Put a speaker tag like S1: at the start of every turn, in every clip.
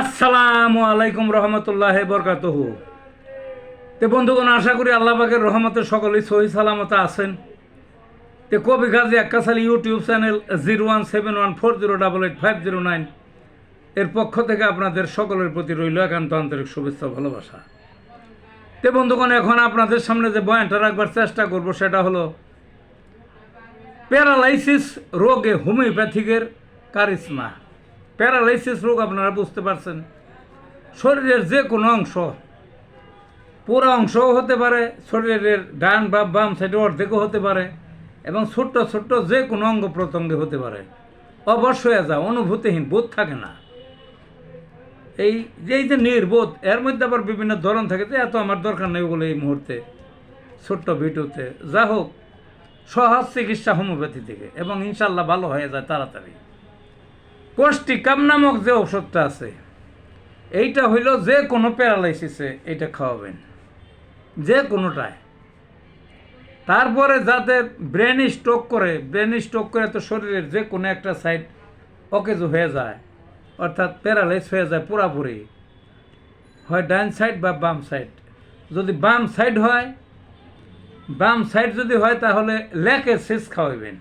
S1: আসসালামু আলাইকুম রহমতুল্লাহ বরকাতহ। তে বন্ধুগণ, আশা করি আল্লাহ পাকের রহমতে সকলেই সহি সালামতে আছেন। তে কবি Gazi Akkasali YouTube channel zero one seven one four zero double eight five zero nine এর পক্ষ থেকে আপনাদের সকলের প্রতি রইল একান্ত আন্তরিক শুভেচ্ছা ভালোবাসা। তে বন্ধুগণ, এখন আপনাদের সামনে যে বয়ানটা রাখবার চেষ্টা করব সেটা হলো, প্যারালাইসিস রোগে হোমিওপ্যাথিকের কারিশমা। প্যারালাইসিস রোগ আপনারা বুঝতে পারছেন। শরীরের যে কোনো অংশ পুরো অংশও হতে পারে, শরীরের ডান বা বাম সাইডে অর্ধেকও হতে পারে, এবং ছোট্ট ছোট্ট যে কোনো অঙ্গ প্রত্যঙ্গে হতে পারে। অবশ্যই যা অনুভূতিহীন বোধ থাকে না। এই যে এই যে নির্বোধ, এর মধ্যে আবার বিভিন্ন ধরন থাকে তো এত আমার দরকার নেই বলে এই মুহূর্তে, ছোট্ট ভিডিওতে। যা হোক সহজ চিকিৎসা হোমিওপ্যাথি থেকে, এবং ইনশাল্লাহ ভালো হয়ে যায় তাড়াতাড়ি। কোষ্টিকাম নামক যে ওষুধটা আছে, এইটা হইল যে কোনো প্যারালাইসিসে এটা খাওয়াবেন, যে কোনোটায়। তারপরে যাদের ব্রেন স্ট্রোক করে, ব্রেন স্ট্রোক করে তো শরীরের যে কোনো একটা সাইড অকেজ হয়ে যায়, অর্থাৎ প্যারালাইস হয়ে যায় পুরাপুরি। হয় ডান সাইড বা বাম সাইড। যদি বাম সাইড হয়, বাম সাইড যদি হয় তাহলে লেকের শেষ খাওয়াবেন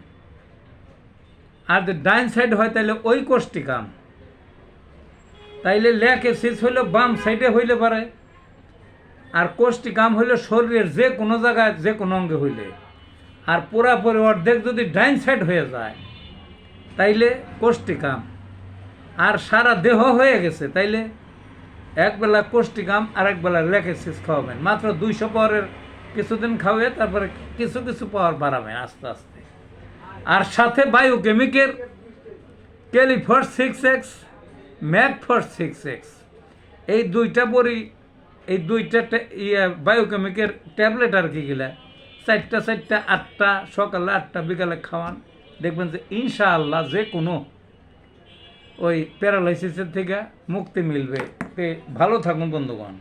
S1: আর যদি ডাইন সাইড হয় তাহলে ওই কোষ্টিকাম তাইলে লেকে শেষ হইলে, বাম সাইডে হইলে পারে। আর কোষ্টিকাম হইলে শরীরের যে কোনো জায়গায়, যে কোনো অঙ্গে হইলে। আর পুরাপুরি অর্ধেক যদি ডাইন সাইড হয়ে যায়, তাইলে কোষ্টিকাম আর সারা দেহ হয়ে গেছে, তাইলে একবেলা কোষ্টিকাম আর একবেলা শেষ খাওয়াবেন। মাত্র দুইশো পাওয়ারের কিছুদিন খাওয়াবে তারপরে কিছু কিছু পাওয়ার বাড়াবেন আস্তে আস্তে। আর সাথে বায়োকেমিকের ক্যালিফর সিক্স এক্স ম্যাকফর সিক্স এক্স এই দুইটা বড়ি, এই দুইটা ইয়ে বায়োকেমিকের ট্যাবলেট আর কি গেলে। চারটা চারটা, আটটা, সকালে আটটা, বিকালে খাওয়ান। দেখবেন যে ইনশাআল্লাহ যে কোনো ওই প্যারালাইসিসের থেকে মুক্তি মিলবে। ভালো থাকুন বন্ধুগণ।